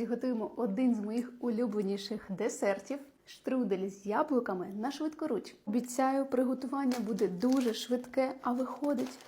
Приготуємо один з моїх улюбленіших десертів штрудель з яблуками на швидкоруч. Обіцяю, приготування буде дуже швидке, а виходить.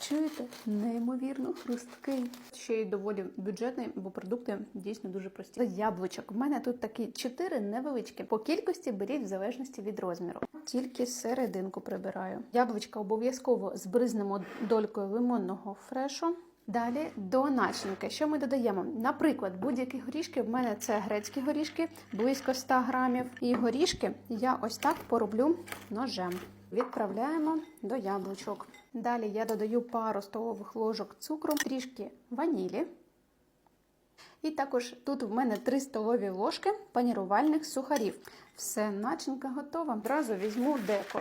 Чуєте? Неймовірно хрусткий. Ще й доволі бюджетний, бо продукти дійсно дуже прості. Яблучок. У мене тут такі чотири невеличкі. По кількості беріть в залежності від розміру. Тільки серединку прибираю. Яблучка обов'язково збризнемо долькою лимонного фрешу. Далі до начинки. Що ми додаємо? Наприклад, будь-які горішки. В мене це грецькі горішки, близько 100 грамів. І горішки я ось так пороблю ножем. Відправляємо до яблучок. Далі я додаю пару столових ложок цукру, трішки ванілі. І також тут в мене 3 столові ложки панірувальних сухарів. Все, начинка готова. Одразу візьму деко.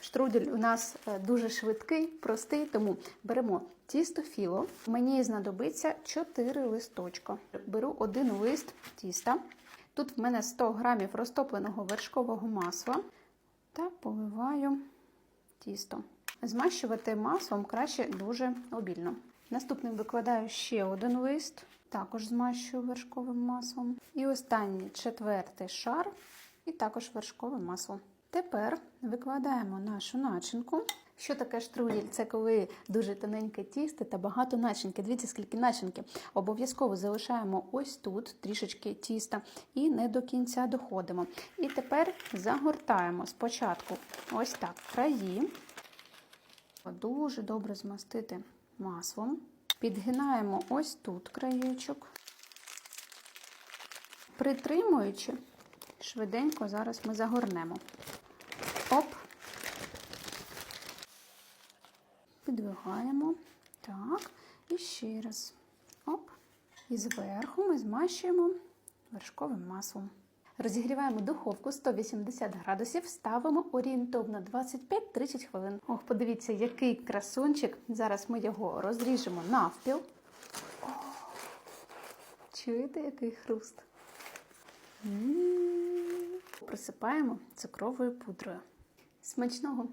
Штрудель у нас е, дуже швидкий, простий, тому беремо тісто філо. Мені знадобиться 4 листочка. Беру один лист тіста. Тут в мене 100 грамів розтопленого вершкового масла та поливаю тісто. Змащувати маслом краще дуже обільно. Наступним викладаю ще один лист, також змащую вершковим маслом. І останній четвертий шар, і також вершкове масло. Тепер викладаємо нашу начинку. Що таке штрудель? Це коли дуже тоненьке тісто та багато начинки. Дивіться, скільки начинки. Обов'язково залишаємо ось тут трішечки тіста і не до кінця доходимо. І тепер загортаємо спочатку ось так краї. Дуже добре змастити маслом. Підгинаємо ось тут краєчок. Притримуючи, швиденько зараз ми загорнемо. Оп. Підвигаємо. Так. І ще раз. Оп. І зверху ми змащуємо вершковим маслом. Розігріваємо духовку 180 градусів, ставимо орієнтовно 25-30 хвилин. Ох, подивіться, який красунчик. Зараз ми його розріжемо навпіл. О, чуєте, який хруст? М-м-м. Присипаємо цукровою пудрою. Смачного!